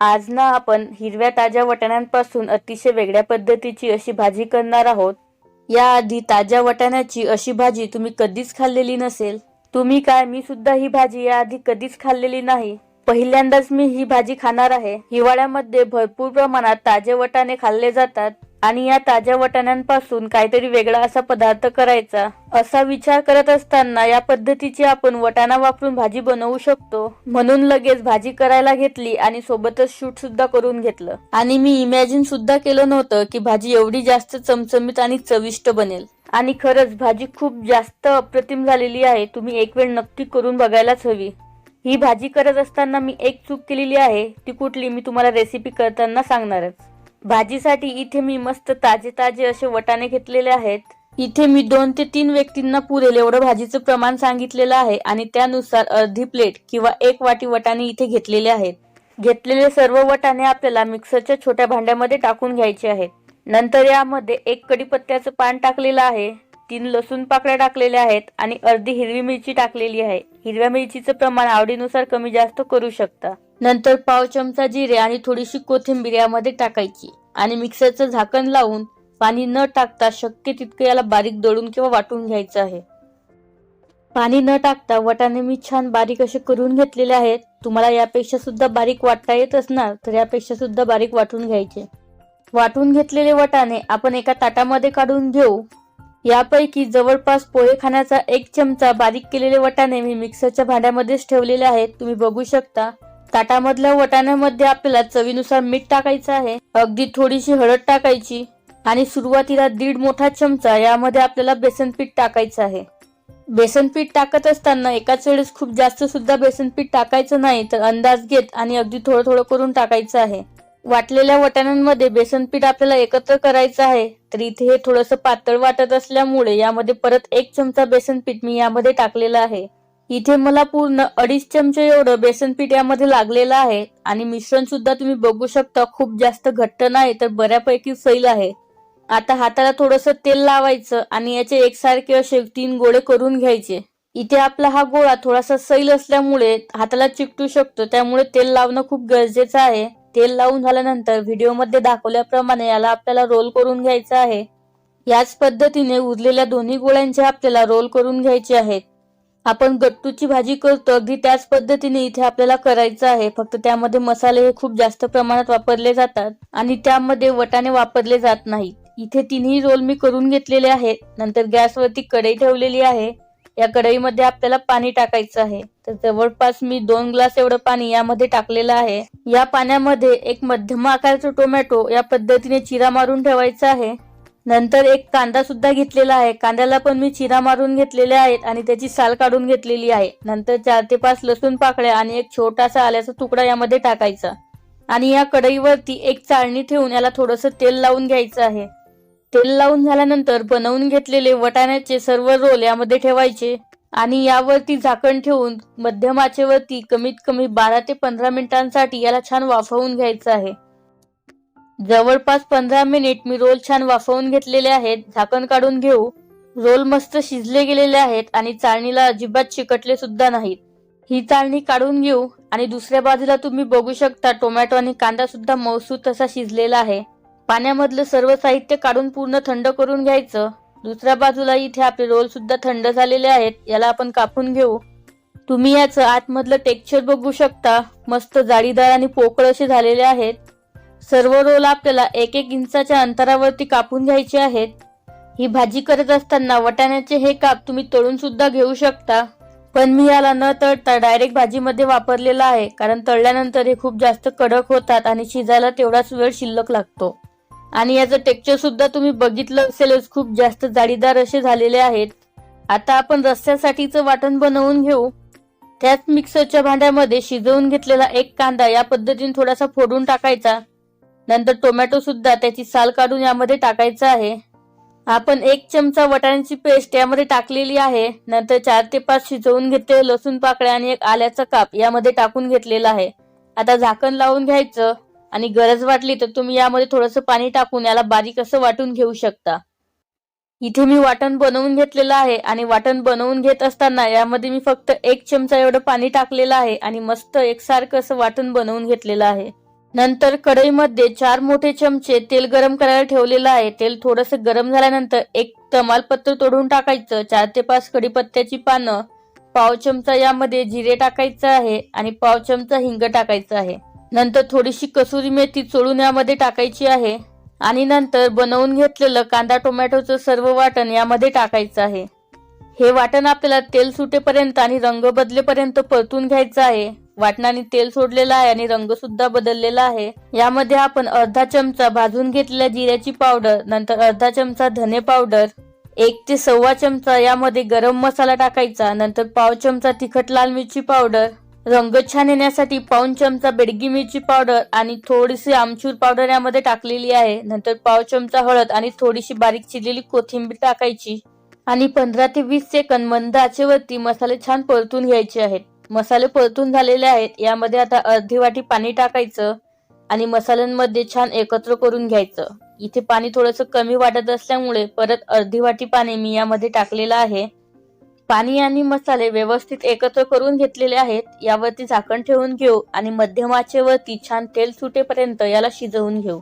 आज ना आपण हिरव्या ताज्या वाटाण्यांपासून अतिशय वेगळ्या पद्धतीची अशी भाजी करणार आहोत. याआधी ताज्या वाटाण्याची अशी भाजी तुम्ही कधीच खाल्लेली नसेल. तुम्ही काय मी सुद्धा ही भाजी याआधी कधीच खाल्लेली नाही. पहिल्यांदाच मी ही भाजी खाणार आहे. हिवाळ्यामध्ये भरपूर प्रमाणात ताजे वटाणे खाल्ले जातात. आणि या ताज्या वाटाण्यांपासून काहीतरी वेगळा असा पदार्थ करायचा. असा विचार करत असताना या पद्धतीची आपण वटाणा वापरून भाजी बनवू शकतो. म्हणून लगेच भाजी करायला घेतली आणि सोबतच शूट सुद्धा करून घेतलं. आणि मी इमॅजिन सुद्धा केलं नव्हतं की भाजी एवढी जास्त चमचमीत आणि चविष्ट बनेल. आणि खरंच भाजी खूप जास्त अप्रतिम झालेली आहे. तुम्ही एक वेळ नक्की करून बघायलाच हवी. ही भाजी करत असताना मी एक चूक केलेली आहे. ती कुठली? मी तुम्हाला रेसिपी करताना सांगणारच. भाजीसाठी इथे मी मस्त ताजे ताजे असे वटाणे घेतलेले आहेत. इथे मी दोन ते तीन व्यक्तींना पुरेल एवढं भाजीचं प्रमाण सांगितलेलं आहे आणि त्यानुसार अर्धी प्लेट किंवा एक वाटी वटाणे इथे घेतलेले आहेत. घेतलेले सर्व वटाणे आपल्याला मिक्सरच्या छोट्या भांड्यामध्ये टाकून घ्यायचे आहेत. नंतर यामध्ये एक कडीपत्त्याचं पान टाकलेलं आहे तीन लसूण पाकळ्या टाकलेल्या आहेत आणि अर्धी हिरवी मिरची टाकलेली आहे. हिरव्या मिरचीचं प्रमाण आवडीनुसार कमी जास्त करू शकता. नंतर पाव चमचा जिरे आणि थोडीशी कोथिंबीर यामध्ये टाकायची. आणि मिक्सरचं झाकण लावून पाणी न टाकता शक्य तितकं याला बारीक दळून किंवा वाटून घ्यायचं आहे. पाणी न टाकता वटाणे मी छान बारीक असे करून घेतलेले आहेत. तुम्हाला यापेक्षा सुद्धा बारीक वाटता येत असणार तर यापेक्षा सुद्धा बारीक वाटून घ्यायचे. वाटून घेतलेले वटाणे आपण एका ताटामध्ये काढून घेऊ. यापैकी जवळपास पोहे खाण्याचा एक चमचा बारीक केलेले वटाणे मी मिक्सरच्या भांड्यामध्येच ठेवलेले आहेत. तुम्ही बघू शकता ताटामधल्या वटाण्यामध्ये आपल्याला चवीनुसार मीठ टाकायचं आहे. अगदी थोडीशी हळद टाकायची. आणि सुरुवातीला दीड मोठा चमचा यामध्ये आपल्याला बेसन पीठ टाकायचं आहे. बेसन पीठ टाकत असताना एकाच वेळेस खूप जास्त सुद्धा बेसन पीठ टाकायचं नाही तर अंदाज घेत आणि अगदी थोडं थोडं करून टाकायचं आहे. वाटलेल्या वटाण्यांमध्ये बेसन पीठ आपल्याला एकत्र करायचं आहे. तर इथे हे थोडंसं पातळ वाटत असल्यामुळे यामध्ये परत एक चमचा बेसन पीठ मी यामध्ये टाकलेलं आहे. इथे मला पूर्ण अडीच चमचे एवढं बेसन पीठ यामध्ये लागलेलं आहे. आणि मिश्रण सुद्धा तुम्ही बघू शकता खूप जास्त घट्ट नाही तर बऱ्यापैकी सैल आहे. आता हाताला थोडस तेल लावायचं आणि याचे एकसारखे असे तीन गोळे करून घ्यायचे. इथे आपला हा गोळा थोडासा सैल असल्यामुळे हाताला चिकटू शकतो त्यामुळे तेल लावणं खूप गरजेचं आहे. तेल लावून झाल्यानंतर व्हिडिओमध्ये दाखवल्याप्रमाणे याला आपल्याला रोल करून घ्यायचा आहे. याच पद्धतीने उरलेल्या दोन्ही गोळ्यांचे आपल्याला रोल करून घ्यायचे आहेत. आपण गट्टूची भाजी करतो अगदी त्याच पद्धतीने इथे आपल्याला करायचं आहे. फक्त त्यामध्ये मसाले हे खूप जास्त प्रमाणात वापरले जातात आणि त्यामध्ये वटाणे वापरले जात नाहीत. इथे तिन्ही रोल मी करून घेतलेले आहेत. नंतर गॅसवरती कढई ठेवलेली आहे. या कढईमध्ये आपल्याला पाणी टाकायचं आहे. तर जवळपास मी दोन ग्लास एवढं पाणी यामध्ये टाकलेलं आहे. या पाण्यामध्ये एक मध्यम आकाराचा टोमॅटो या पद्धतीने चिरा मारून ठेवायचा आहे. नंतर एक कांदा सुद्धा घेतलेला आहे. कांद्याला पण मी चिरा मारून घेतलेले आहेत आणि त्याची साल काढून घेतलेली आहे. नंतर चार ते पाच लसूण पाकळ्या आणि एक छोटासा आल्याचा तुकडा यामध्ये टाकायचा. आणि या कढईवरती एक चाळणी ठेवून याला थोडस तेल लावून घ्यायचं आहे. तेल लावून झाल्यानंतर बनवून घेतलेले वटाण्याचे सर्व रोल यामध्ये ठेवायचे. आणि यावरती झाकण ठेवून मध्यम आचेवरती कमीत कमी बारा ते पंधरा मिनिटांसाठी याला छान वाफवून घ्यायचं आहे. जवळपास पंधरा मिनिट मी रोल छान वाफवून घेतलेले आहेत झाकण काढून घेऊ. रोल मस्त शिजले गेलेले आहेत आणि चाळणीला अजिबात चिकटले सुद्धा नाहीत. ही चाळणी काढून घेऊ आणि दुसऱ्या बाजूला तुम्ही बघू शकता टोमॅटो आणि कांदा सुद्धा मौसूद तसा शिजलेला आहे. पाण्यामधलं सर्व साहित्य काढून पूर्ण थंड करून घ्यायचं. दुसऱ्या बाजूला इथे आपले रोल सुद्धा थंड झालेले आहेत याला आपण कापून घेऊ. तुम्ही याचं आतमधलं टेक्स्चर बघू शकता. मस्त जाळीदार आणि पोकळ असे झालेले आहेत. सर्व रोल आपल्याला एक एक इंचाच्या अंतरावरती कापून घ्यायचे आहेत. ही भाजी करत असताना वटाण्याचे हे काप तुम्ही तळून सुद्धा घेऊ शकता. पण मी याला न तळता डायरेक्ट भाजीमध्ये वापरलेला आहे कारण तळल्यानंतर हे खूप जास्त कडक होतात आणि शिजायला तेवढाच वेळ शिल्लक लागतो. आणि याचं टेक्चर सुद्धा तुम्ही बघितलं असेलच खूप जास्त जाळीदार असे झालेले आहेत. आता आपण रस्त्यासाठीचं वाटण बनवून घेऊ. त्याच मिक्सरच्या भांड्यामध्ये शिजवून घेतलेला एक कांदा या पद्धतीने थोडासा फोडून टाकायचा. नंतर टोमॅटो सुद्धा त्याची साल काढून यामध्ये टाकायचं आहे. आपण एक चमचा वटाण्याची पेस्ट यामध्ये टाकलेली आहे. नंतर चार ते पाच शिजवून घेतलेले लसूण पाकळ्या आणि एक आल्याचा काप यामध्ये टाकून घेतलेला आहे. आता झाकण लावून घ्यायचं आणि गरज वाटली तर तुम्ही यामध्ये थोडंसं पाणी टाकून याला बारीक असं वाटून घेऊ शकता. इथे मी वाटण बनवून घेतलेलं आहे आणि वाटण बनवून घेत असताना यामध्ये मी फक्त एक चमचा एवढं पाणी टाकलेलं आहे आणि मस्त एकसारखं असं वाटण बनवून घेतलेलं आहे. नंतर कढईमध्ये चार मोठे चमचे तेल गरम करायला ठेवलेलं आहे. तेल थोडंसं गरम झाल्यानंतर एक तमालपत्र तोडून टाकायचं. चार ते पाच कढीपत्त्याची पानं पाव चमचा यामध्ये जिरे टाकायचं आहे आणि पाव चमचा हिंग टाकायचं आहे. नंतर थोडीशी कसुरी मेथी चोळून यामध्ये टाकायची आहे आणि नंतर बनवून घेतलेलं कांदा टोमॅटोचं सर्व वाटण यामध्ये टाकायचं आहे. हे वाटण आपल्याला तेल सुटेपर्यंत आणि रंग बदलेपर्यंत परतून घ्यायचं आहे. वाटणाने तेल सोडलेलं आहे आणि रंग सुद्धा बदललेला आहे. यामध्ये आपण अर्धा चमचा भाजून घेतलेल्या जिऱ्याची पावडर नंतर अर्धा चमचा धने पावडर एक ते सव्वा चमचा यामध्ये गरम मसाला टाकायचा नंतर पाव चमचा तिखट लाल मिरची पावडर रंग छान येण्यासाठी पाऊन चमचा बेडगी मिरची पावडर आणि थोडीशी आमचूर पावडर यामध्ये टाकलेली आहे. नंतर पाव चमचा हळद आणि थोडीशी बारीक चिरलेली कोथिंबीर टाकायची आणि पंधरा ते वीस सेकंद मंद आचेवरती मसाले छान परतून घ्यायचे आहेत. मसाले परतून झालेले आहेत. यामध्ये आता अर्धी वाटी पाणी टाकायचं आणि मसाल्यांमध्ये छान एकत्र करून घ्यायचं. इथे पाणी थोडंसं कमी वाटत असल्यामुळे परत अर्धी वाटी पाणी मी यामध्ये टाकलेलं आहे. पाणी आणि मसाले व्यवस्थित एकत्र करून घेतलेले आहेत. यावरती झाकण ठेवून घेऊ आणि मध्यम आचेवरती छान तेल सुटेपर्यंत याला शिजवून घेऊ.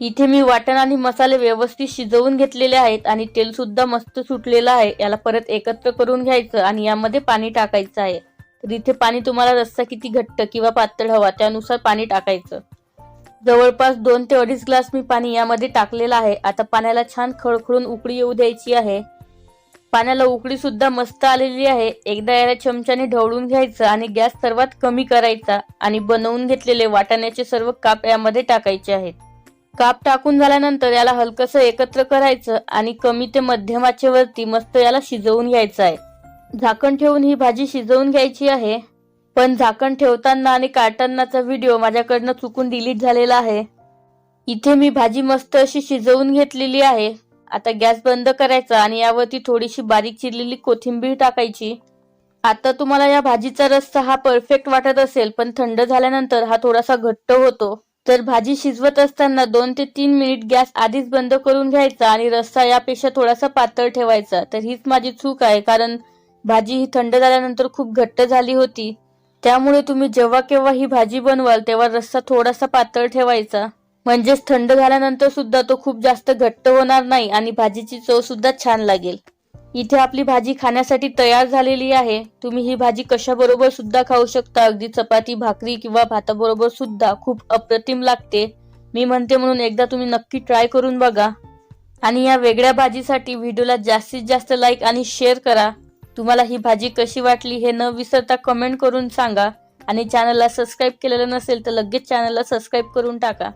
इथे मी वाटण आणि मसाले व्यवस्थित शिजवून घेतलेले आहेत आणि तेल सुद्धा मस्त सुटलेलं आहे. याला परत एकत्र करून घ्यायचं आणि यामध्ये पाणी टाकायचं आहे. तर इथे पाणी तुम्हाला रस्सा किती घट्ट किंवा पातळ हवा त्यानुसार पाणी टाकायचं. जवळपास दोन ते अडीच ग्लास मी पाणी यामध्ये टाकलेलं आहे. आता पाण्याला छान खळखळून उकळी येऊ द्यायची आहे. पाण्याला उकळी सुद्धा मस्त आलेली आहे. एकदा याला चमच्याने ढवळून घ्यायचं आणि गॅस सर्वात कमी करायचा आणि बनवून घेतलेले वाटाण्याचे सर्व काप यामध्ये टाकायचे आहेत. काप टाकून झाल्यानंतर याला हलकसं एकत्र करायचं आणि कमी ते मध्यम मस्त याला शिजवून घ्यायचं आहे. झाकण ठेवून ही भाजी शिजवून घ्यायची आहे. पण झाकण ठेवताना आणि काढतानाचा व्हिडिओ माझ्याकडनं चुकून डिलीट झालेला आहे. इथे मी भाजी मस्त अशी शिजवून घेतलेली आहे. आता गॅस बंद करायचा आणि यावरती थोडीशी बारीक चिरलेली कोथिंबीर टाकायची. आता तुम्हाला या भाजीचा रस्सा हा परफेक्ट वाटत असेल पण थंड झाल्यानंतर हा थोडासा घट्ट होतो. तर भाजी शिजवत असताना दोन ते तीन मिनिट गॅस आधीच बंद करून घ्यायचा आणि रस्सा यापेक्षा थोडासा पातळ ठेवायचा तर हीच माझी चूक आहे कारण भाजी ही थंड झाल्यानंतर खूप घट्ट झाली होती. त्यामुळे तुम्ही जेव्हा केव्हा ही भाजी बनवाल तेव्हा रस्सा थोडासा पातळ ठेवायचा. म्हणजेच थंड झाल्यानंतर सुद्धा तो खूप जास्त घट्ट होणार नाही आणि भाजीची चव सुद्धा छान लागेल. इथे आपली भाजी खाण्यासाठी तयार झालेली आहे. तुम्ही ही भाजी कशाबरोबर सुद्धा खाऊ शकता? अगदी चपाती भाकरी किंवा भाताबरोबर सुद्धा खूप अप्रतिम लागते. मी म्हणते म्हणून एकदा तुम्ही नक्की ट्राय करून बघा. आणि या वेगळ्या भाजीसाठी व्हिडिओला जास्तीत जास्त लाईक आणि शेअर करा. तुम्हाला ही भाजी कशी वाटली हे न विसरता कमेंट करून सांगा. आणि चॅनलला सबस्क्राईब केलेलं नसेल तर लगेच चॅनलला सबस्क्राईब करून टाका.